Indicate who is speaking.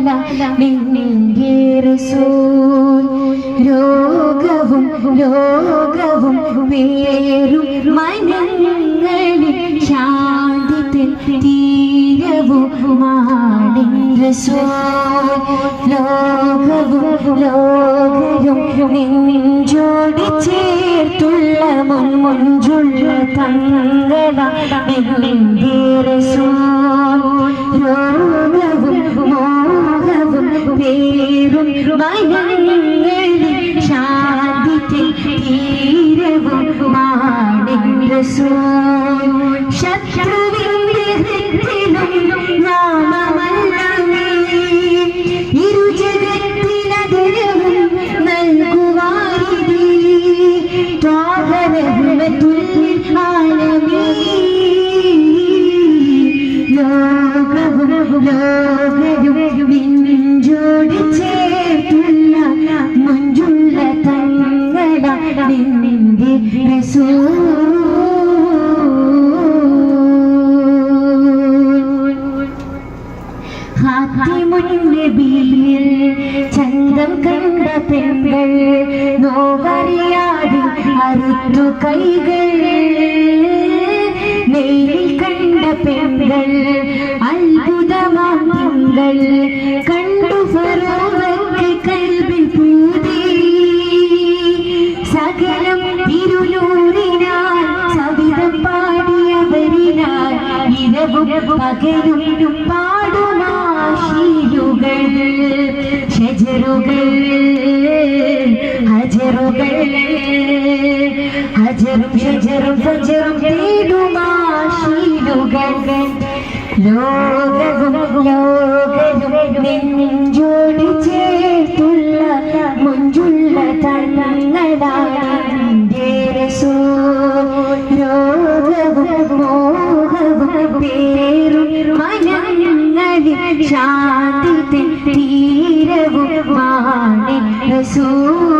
Speaker 1: നിന്റെ റസൂൽ രോഗവും ലോകവും പേരും മനങ്ങളിൽ ശാന്തി തീരവുമാണ് ലോകവും ലോകവും നെഞ്ചോടി ചേർത്തുള്ള മുൻമുഞ്ചുള്ള തങ്ങളാണ് റസൂൽ പേരും മനങ്ങളിൽ ശാന്തി റസൂൽ ശത്രുവിന്റെ ഹൃത്തിലും നാമമല്ലമേ ഇരു ജഗത്തിനതിരവും നൽകുവാരിതേ ത്വാഹരഹ്മത്തുൽ ആലമീൻ ലോകവും ലോകരും നിന്റെ റസൂൽ ഹാത്തിമുന്നബിയിൽ ചന്തം കണ്ട പെൺകൾ നോവറിയാതെ അറുത്തു കൈകൾ നേരിൽ കണ്ട പെൺകൾ അത്ഭുതമാം തിങ്കൾ കണ്ടു ഫറോവർക്ക് ഇരവും പകലും പാടുനാശീലുകൾ ഷജറുകൾ ഹജറുകൾ ഹജറും ഷജറും ഫജറും തേടുമാശീലുകൾ. ലോകവും ലോകവും നെഞ്ചോടി ചേർത്തുള്ള മുഞ്ചുള്ള തങ്ങളാണ് റസൂൽ മനങ്ങളിൽ തീരവും മാണി റസൂൽ